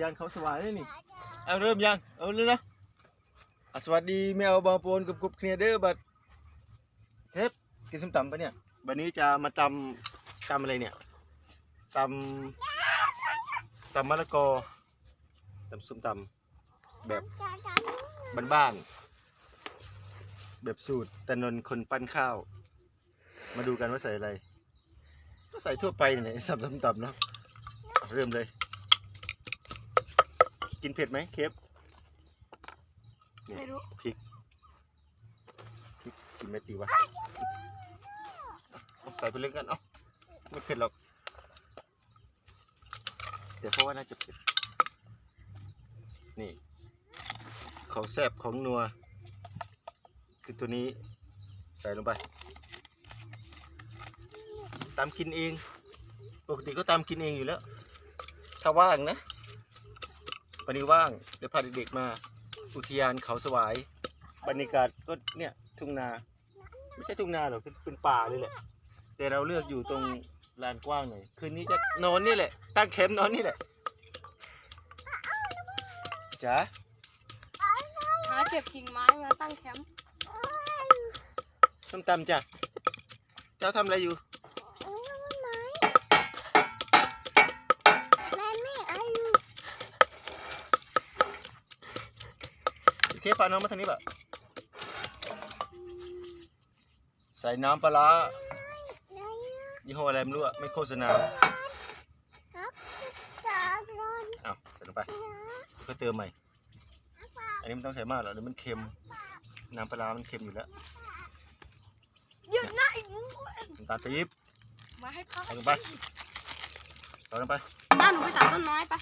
ยานเขาสวายนี่นี่เอาเริ่มยังเอาเลยนะอะสวัสดีแมวบอปนกับกบเคลียเดอร์บัดเทปกินส้มตำปะเนี่ยวันนี้จะมาตำตำอะไรเนี่ยตำตำมะละกอตำส้มตำแบบบ้านๆแบบสูตรตะนนคนปั้นข้าว มาดูกันว่าใส่อะไร ก็ใส่ทั่วไปนี่แหละสับตำเนาะเริ่มเลย กินเผ็ดไหมเคฟเนี่ยไม่รู้ พริกพริกกินไม่ตีวะเอาใส่ไปเลยกันเอ้าไม่เผ็ดหรอกเดี๋ยวเพราะว่าน่าจะเผ็ดนี่ ของแซ่บของนัว คือตัวนี้ใส่ลงไปตามกินเอง ปกติก็ตามกินเองอยู่แล้ว ถ้าว่างนะ วันนี้ว่างเดี๋ยวพาเด็กๆมา อุทยานเขาสวายบรรยากาศก็เนี่ยทุ่งนา ไม่ใช่ทุ่งนาหรอกคือเป็นป่าเลยแหละ แต่เราเลือกอยู่ตรงลานกว้างหน่อยคืนนี้จะนอนนี่แหละ ตั้งแคมป์นอนนี่แหละจ๋าหาเก็บกิ่งไม้มาตั้งแคมป์ส้มตำจ้ะเจ้าทำอะไรอยู่ โอเคพาน้องมาทางนี้แบบใส่น้ำปลาร้ายี่ห้ออะไรไม่รู้อะไม่โฆษณาอ้าวใส่ลงไปเพื่อเติมใหม่ อันนี้มันต้องใส่มากหรอกเดี๋ยวมันเค็ม น้ำปลาร้ามันเค็มอยู่แล้วหยุดนะไอ้งูน้ำตาลปี๊บมาให้พ่อใส่ลงไปใส่ลงไปน้าหนูไปตัดต้นไม้ไป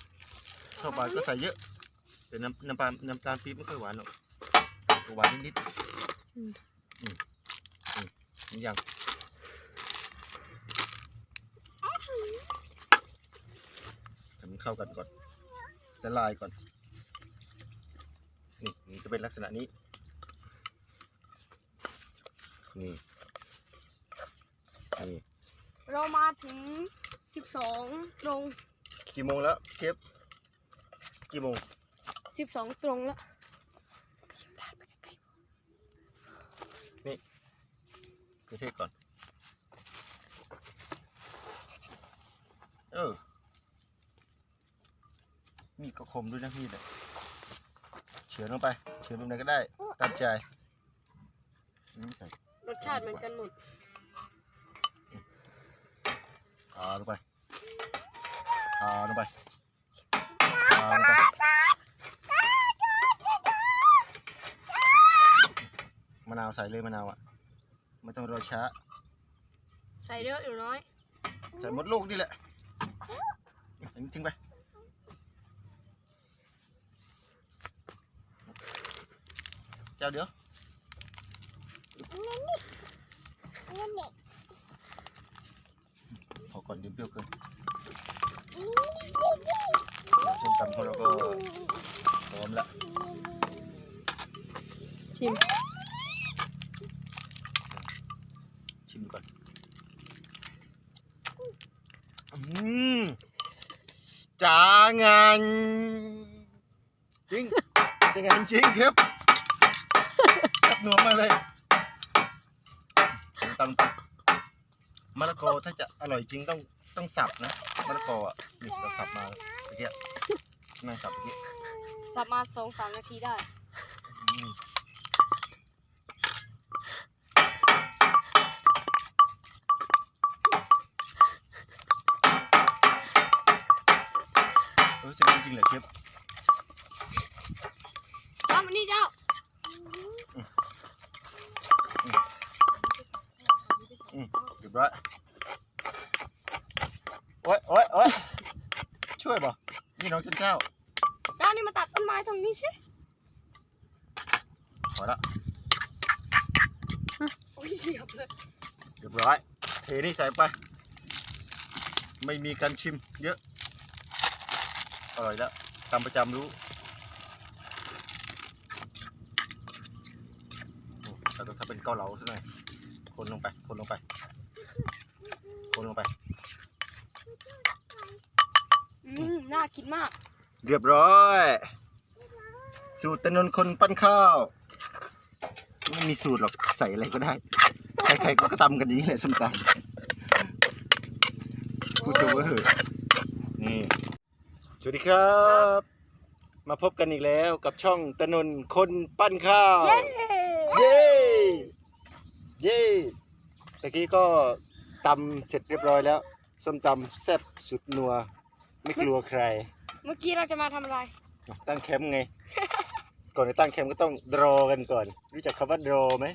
ชอบหวานก็ใส่เยอะ แต่น้ำน้ำปลาน้ำตาลปี๊บไม่ค่อยหวานหรอกหวานนิดๆอืม อืมอืมนี่ยังทำมันเข้ากันก่อนละลายก่อน นี่มันจะเป็นลักษณะนี้ นี่ นี่เรามาถึงสิบสองตรงกี่โมงแล้วเคฟกี่โมง สิบสองตรงแล้วกระเทศก่อน เออ มีดก็คมด้วยนะมีดอะเฉือนลงไป เฉือนลงไหนก็ได้ ตามใจอันนี้ไม่ใส่รสชาติเหมือนกันหมดทาลงไปทาลงไปทาลงไป มะนาว ใส่เลยมะนาวอะไม่ต้องรอช้า ใส่เยอะอยู่น้อย ใส่หมดลูกนี่แหละอันนี้ทิ้งไปเจ้าเดี๋ยวพอก่อนเดี๋ยวเปรี้ยวเกินส้มตำของเราก็พร้อมละชิมชิมดูก่อน อืมจางานจริงจางานจริงครับสับหนัวมาเลยตำมะละกอถ้าจะอร่อยจริงต้องต้องสับนะมะละกออะนี่เราสับมาเมื่อกี้นั่งสับเมื่อกี้สับมาสองสามนาทีได้ อืม เออจะจริงๆเหรอครับตามมานี่เจ้าอืมเรียบร้อยโอ๊ยโอ๊ยโอ๊ยช่วยบ่นี่น้องเจ้าเจ้าเจ้านี่มาตัดต้นไม้ตรงนี้ใช่พอละโอ้ยเหยียบเลยเรียบร้อยเทนี่ใส่ไป ไม่มีการชิมเยอะ อร่อยแล้วตามประจำรู้โอ้เราต้องทำเป็นเกาเหลาซะหน่อยคนลงไป คนลงไป คนลงไป อืมน่ากินมาก เรียบร้อย สูตรถนนคนปั้นข้าวไม่มีสูตรหรอกใส่อะไรก็ได้ ใครๆก็ตำกันอย่างนี้แหละส้มตำพูดเถอะเว่าเหอะนี่ส วัสดีครับ มาพบกันอีกแล้วกับช่องถนนคนปั้นข้าว เย้ เย้เย้ตะกี้ก็ตำเสร็จเรียบร้อยแล้วส้มตำแซ่บสุดนัว ไม่กลัวใคร เมื่อกี้เราจะมาทำอะไร ตั้งแคมป์ไง ก่อนจะตั้งแคมป์ก็ต้องดรอกันก่อน รู้จักคำว่าดรอไหม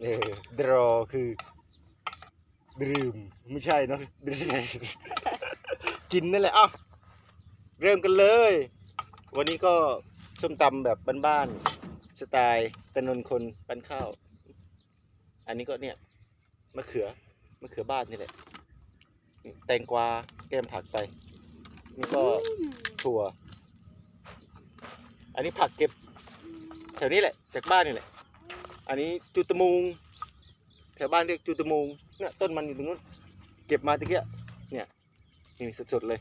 เออดรอคือดื่มไม่ใช่เนอะดื่มกินนั่นแหละอะ เริ่มกันเลย วันนี้ก็ส้มตำแบบบ้านๆสไตล์ตะนนคนปั้นข้าว อันนี้ก็เนี่ยมะเขือมะเขือบ้านนี่แหละนี่แตงกวาแก้มผักไป นี่ก็ถั่ว อันนี้ผักเก็บแถวนี้แหละ จากบ้านนี่แหละ อันนี้จูตมูงแถวบ้านเรียกจูตมูงเนี่ยต้นมันอยู่ตรงนู้น เก็บมาตะเกียเนี่ยนี่สดๆเลย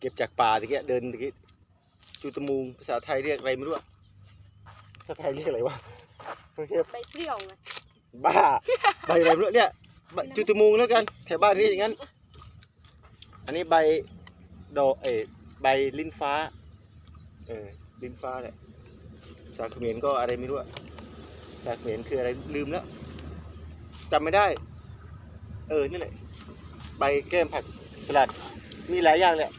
เก็บจากป่าตะเกียเดินตะกี้จูตะมูงภาษาไทยเรียกอะไรไม่รู้อะภาษาไทยเรียกอะไรวะโอเคใบเปรี้ยวไงบ้าใบอะไรไม่รู้เนี่ยใบจูตะมูงแล้วกันแถวบ้านนี้อย่างนั้น อันนี้ใบดอกเออใบลิ้นฟ้า เออลิ้นฟ้าแหละภาษาเขมรก็อะไรไม่รู้อะภาษาเขมรคืออะไรลืมแล้วจำไม่ได้ เออนี่แหละใบแก้มผักสลัดมีหลายอย่างแหละ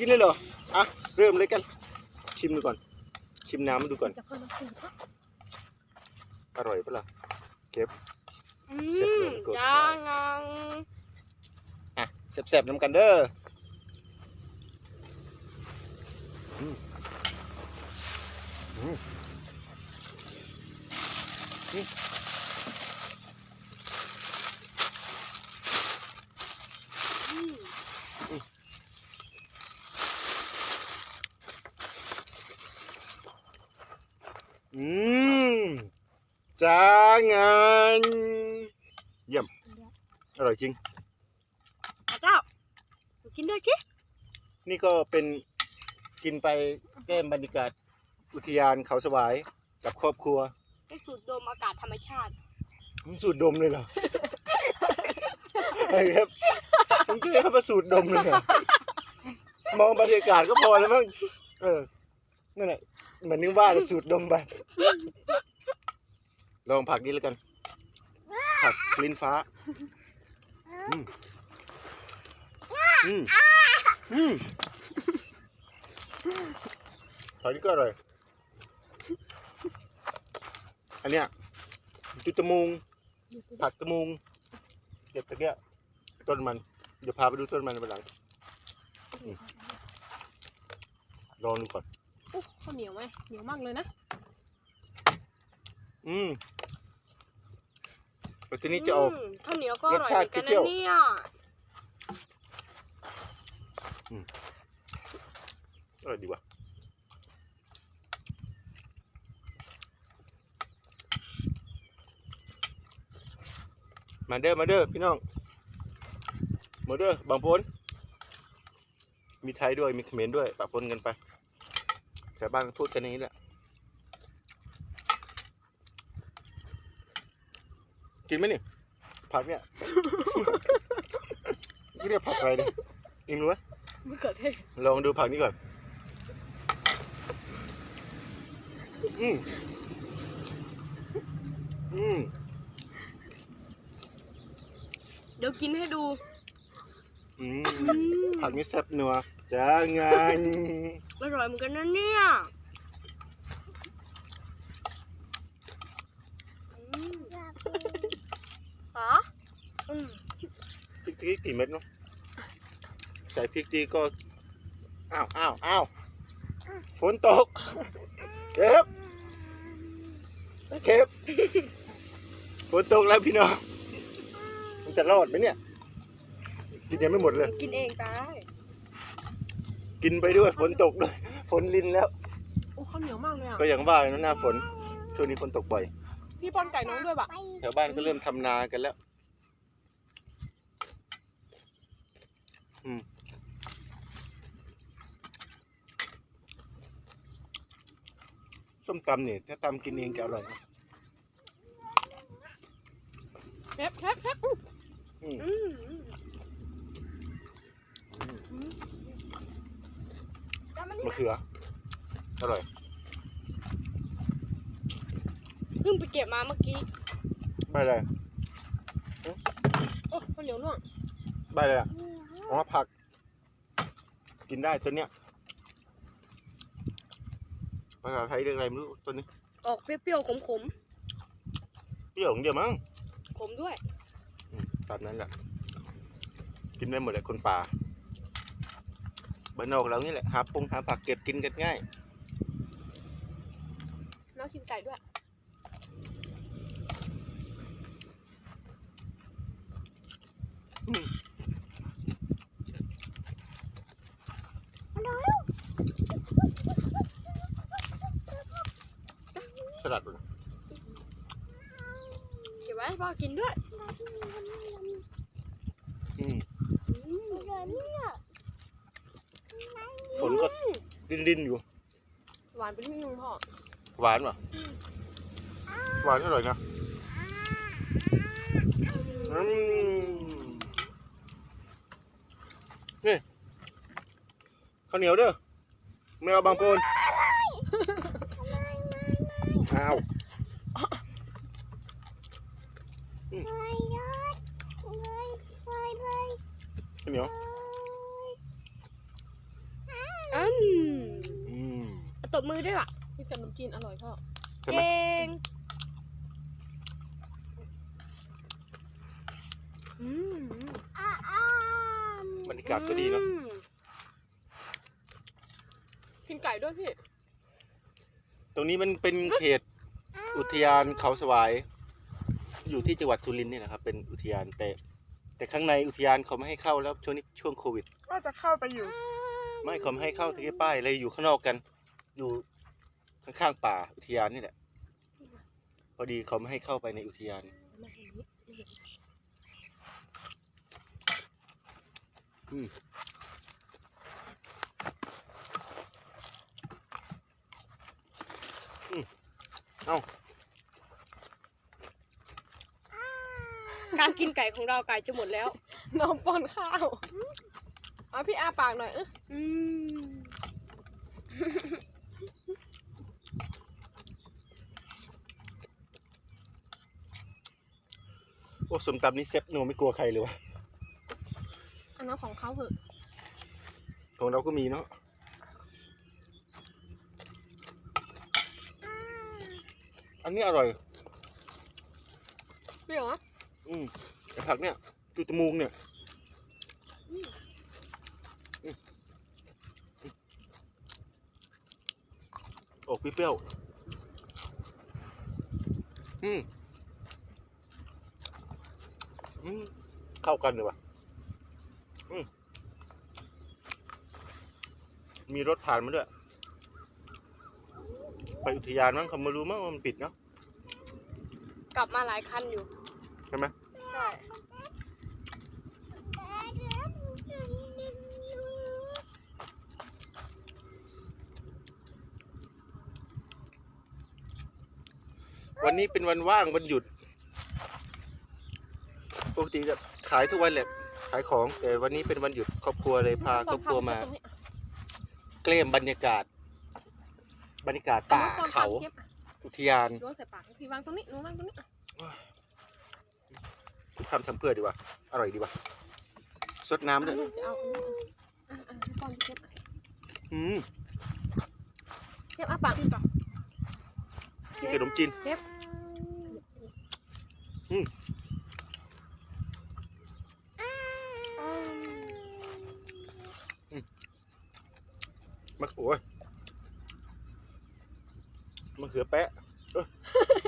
กินเลยเหรออะเริ่มเลยกัน ชิมดูก่อน ชิมน้ำมาดูก่อน จะเพิ่มน้ำผึ้งอร่อยปะล่ะเก็บ อืเสร็จเลมยกด ยังยังอะแซ่บๆน้ำกันเด้ออืมอืมนี่อืม อืม จ้างานเยี่ยม อร่อยจริงพระเจ้าหนูกินด้วยสินี่ก็เป็นกินไปแก้มบรรยากาศอุทยานเขาสวายกับครอบครัวได้สูดดมอากาศธรรมชาติมึงสูดดมเลยเหรอไอ้ครับมึงก็เลยเข้ามาสูดดมเลยเหรอมองบรรยากาศก็พอแล้วมั้งเออนั่นแหละเหมือนนึกว่าจะสูดดมไป ลองผักนี้แล้วกัน ผักลิ้นฟ้า อืมอืมอืมผักนี้ก็อร่อยอันเนี้ยจุดตะมุง ผักตะมุงเก็บตะเกียต้นมัน เดี๋ยวพาไปดูต้นมันในหลังลองดูก่อนโอ้ข้าวเหนียวไหมเหนียวมากเลยนะ อืมแต่ทีนี้จะออกมข้าวเหนียวก็อร่อยรสชาเหติมือนกันเปรี้ยวนะเนี่ยอร่อยดีว่ะมาเด้อมาเด้อพี่น้อง มาเด้อบางพนมีไทยด้วยมีเขมรด้วยปะปนกันไปแถวบ้านก็พูดกันอย่างนี้แหละ กินไหมนี่ผักเนี่ยนี่เรียกผักอะไรเนี่ยอิงรู้ไหมมะเขือเทศลองดูผักนี้ก่อน อืมอืมเดี๋ยวกินให้ดูอืมอืมผักนี้แซ่บนัวจ้าไงอร่อยเหมือนกันนะเนี่ยอืม ฮะอืมพริกทีกี่เม็ดเนาะใส่พริกทีก็อ้าวอ้าวอ้าวฝนตก เก็บเก็บฝนตกแล้วพี่น้องมันจะรอดไหมเนี่ย กินยังไม่หมดเลย กินเองตายกินไปด้วยฝนตกด้วยฝนลินแล้ว โอ้ข้าวเหนียวมากเลยอะ ก็อย่างว่าเลยนะหน้าฝนช่วงนี้ฝนตกบ่อย พี่ป้อนไก่น้องด้วยปะแถวบ้านก็เริ่มทำนากันแล้ว อืมส้มตำเนี่ยถ้าตำกินเองจะอร่อยนะเบแพ็บแพ็บอื้ออืมอืมอืมะเขือ อร่อย เพิ่งไปเก็บมาเมื่อกี้ใบอะไรโอ้ข้าวเหนียวล่วงใบอะไรอะอ๋อผัก กินได้ตัวเนี้ยภาษาไทยเรียกอะไรไม่รู้ตัวนี้ ออกเปรี้ยวๆขมเปรี้ยวอย่างเดียวมั้งๆขมด้วยอืมตามนั้นแหละกินได้หมดเลยคนป่าบ้านนอกเรานี่แหละหาปงหาผักเก็บกินกันง่าย น้องกินไก่ด้วย อืม สลัดเลยเก็บไว้ให้พ่อกินด้วยอืมอืมฝนก็ดินดินๆอยู่ หวานไปนิดนึงพ่อ หวานป่ะหวานอร่อยนะอืมนี่ ข้าวเหนียวเด้อไม่เอาบางโปนอ้าวอืมข้าวเหนียวอืมอืมตบมือด้วยล่ะนี่กับขนมจีนอร่อยพ่อใช่ไหมเก่งอืมบรรยากาศก็ดีเนาะ กินไก่ด้วยพี่ ตรงนี้มันเป็นเขตอุทยานเขาสวาย อยู่ที่จังหวัดสุรินทร์นี่นะครับ เป็นอุทยานแต่ แต่ข้างในอุทยานเขาไม่ให้เข้าแล้วช่วงนี้ช่วงโควิด ว่าจะเข้าไปอยู่ ไม่เขาไม่ให้เข้าที่ป้ายเลยอยู่ข้างนอกกัน อยู่ข้างๆป่าอุทยานนี่แหละ พอดีเขาไม่ให้เข้าไปในอุทยาน อืม เอ้าการกินไก่ของเราไก่จะหมดแล้ว น้องป้อนข้าว เอาพี่อาปากหน่อยเอออืมโอ้สมตำนี่เซ็ตโนไม่กลัวใครเลยวะอันนั้นของเขาเหอะของเราก็มีเนาะ อั นนี้อร่อย เปรี้ยวนะอืมไอ้ผักเนี่ยดูจมูกเนี่ยอืมอืมออกเปรี้ยวๆอืมอืมเข้ากันเลยวะอืมมีรถผ่านมาด้วย ไปอุทยานมั้งเขาไม่รู้มั้งว่ามันปิดเนาะ กลับมาหลายคันอยู่ ใช่ไหมใช่ วันนี้เป็นวันว่างวันหยุด ปกติจะขายทุกวันแหละ ขายของ แต่วันนี้เป็นวันหยุดครอบครัวเลยพาครอบครัวมาตรงนี้เกล้มบรรยากาศ บรรยากาศป่าอน้องป้อนเขาทียบ อุทยานล้วงใส่ปากพี่วางตรงนี้หนูวางตรงนี้อะทำทำเพื่อดีกว่า อร่อยดีกว่าสดน้ำด้วยลูกจะเอาอันนี้อะอะให้ป้อนพี่เทียบอืมเทียบอาปากพี่ปากกินขนมจีนเทียบมะโอ้ยมะเขือแปะเอ้ย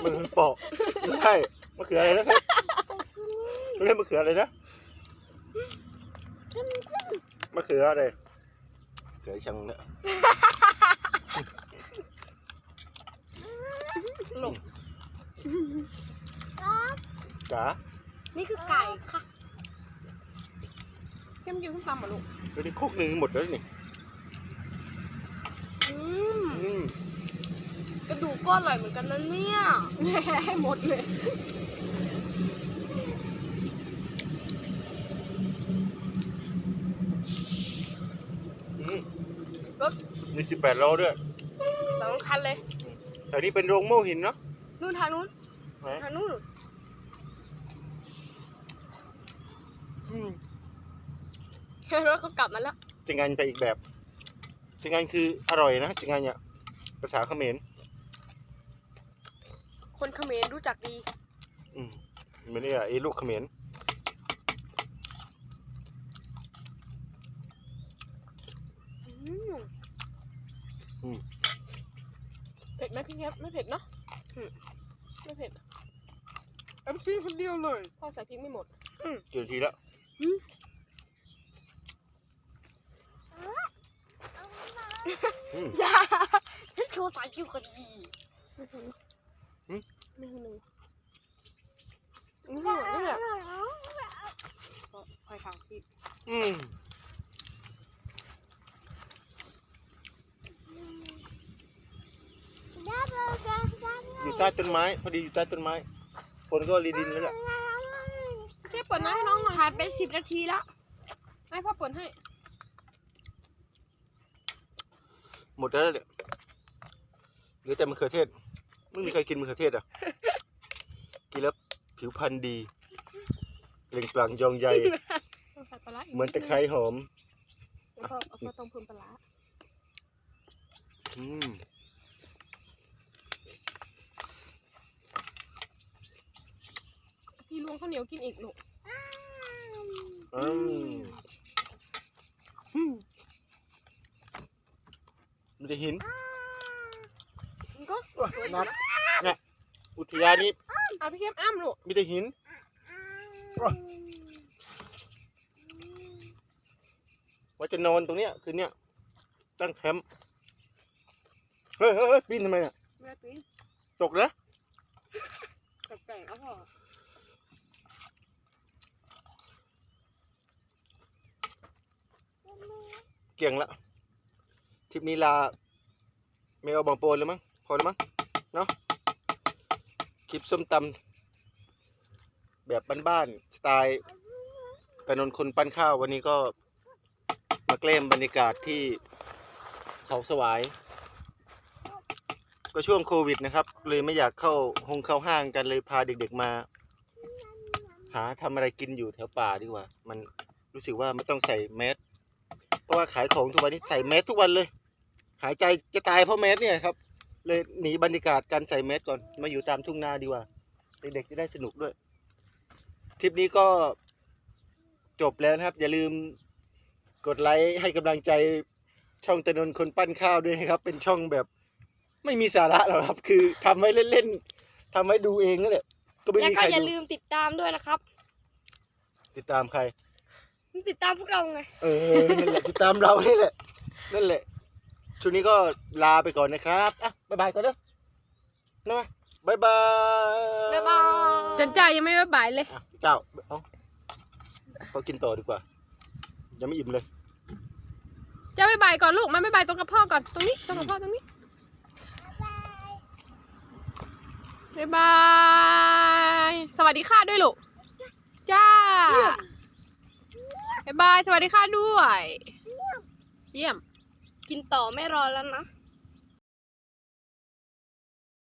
มะเขือเปอกไม่ใช่มะเขืออะไรนะครับเรียกมะเขืออะไรนะมะเขืออะไรเขือชังเนี่ยหลบจ๋านี่คือไก่ค่ะเทียมกินส้มตำเหรอลูกเดี๋ยวนี้คุกหนึ่งหมดแล้วนี่ อืมอืมแก ระดูกก็อร่อยเหมือนกันนะเนี่ยแม่ให้หมดเลยอืมรถมีสิบแปดโลด้วยสองคันเลยแถวนี้เป็นโรงโม่หินเนาะนู่นทางนู้นไหนทางนู้นอืมรถเขากลับมาแล้วจังงันไปอีกแบบจังงันคืออร่อยนะจังงันเนี่ยภาษาเขมร คนเขมรรู้จักดีอืมเหมือนเนี่ยไอ้ลูกเขมรอืม เผ็ดไหมพี่แคปไม่เผ็ดเนาะอืมไม่เผ็ดเอ็มกินคนเดียวเลยพ่อใส่พริกไม่หมดกี่นาทีแล้วอืม อย่าฉันโชว์สายคิวกันดีไม่ถึงหืมไม่ถึงหนึ่งนี่แหละนี่แหละคอยฟังพี่อืมอยู่ใต้ต้นไม้ พอดีอยู่ใต้ต้นไม้ฝนก็รีดินแล้วแหละพี่เปิดน้ำให้น้องหน่อยผ่านไปสิบนาทีแล้วให้พ่อเปิดให้ หมดแล้วเนี่ยเหลือแต่มะเขือเทศ ไม่มีใครกินมะเขือเทศอะ กินแล้วผิวพรรณดีเปล่งปลั่งยองใยใส่ปลาร้าอีกเหมือนตะไคร้หอม แล้วพ่อเอาพ่อต้องเพิ่มปลาร้าอืมพี่ลวงข้าวเหนียวกินอีกลูกอืมอืมมีแต่หินมั นก็น้ำเนี่ยอุทยานนี้เอาพี่แคปอ้ำลูกมีแต่หินว่าจะนอนตรงเนี้ยคืนเนี้ยตั้งแคมป์เฮ้ยเฮ้ยเฮ้ยปีนทำไมอะไม่ได้ปีนตกนะแปลกๆก็พอเกี่ยงละทริปนี้ลาไม่เอาบางโปนเลยมั้งพ อแล้วมั้งเนาะคลิปส้มตำแบบบ้านๆสไตล์กระนนคนปั้นข้าววันนี้ก็มาเกล้มบรรยากาศที่เขาสวาย ก็ช่วงโควิดนะครับ เลยไม่อยากเข้าหงเข้าห้างกันเลยพาเด็กๆมา หาทำอะไรกินอยู่แถวป่าดีกว่า มันรู้สึกว่าไม่ต้องใส่แมสเพราะว่าขายของทุกวันนี้ใส่แมสทุกวันเลย หายใจจะตายเพราะแมสเนี่ยครับ เลยหนีบรรยากาศการใส่แมสก่อน มาอยู่ตามทุ่งนาดีกว่า เด็กๆจะได้สนุกด้วยทริปนี้ก็จบแล้วนะครับ อย่าลืมกดไลค์ให้กำลังใจช่องตะนนคนปั้นข้าวด้วยนะครับ เป็นช่องแบบไม่มีสาระหรอกครับ คือทำไว้เล่นๆทำไว้ดูเองนั่นแหละก็ไม่แล้วมีก็ใครอย่าดูลืมติดตามด้วยนะครับ ติดตามใคร ติดตามพวกเราไง เออนั่นแหละติดตามเรานี่แหละ นั่นแหละช่วงนี้ก็ลาไปก่อนนะครับอะ บ๊ายบายก่อนเด้อนะบ๊ายบายบ๊ายบาย จันจ่ายังไม่บ๊ายบายเลย อะเจ้าเอาพอกินต่อดีกว่า ยังไม่อิ่มเลยจะบ๊ายบายก่อนลูกมาบ๊ายบายตรงกับพ่อก่อน ตรงนี้ตรงกับพ่อตรงนี้บ๊ายบาย สวัสดีค่ะด้วยลูก จ้าบ๊ายบาย สวัสดีค่ะด้วย เยี่ยม กินต่อไม่รอแล้วนะ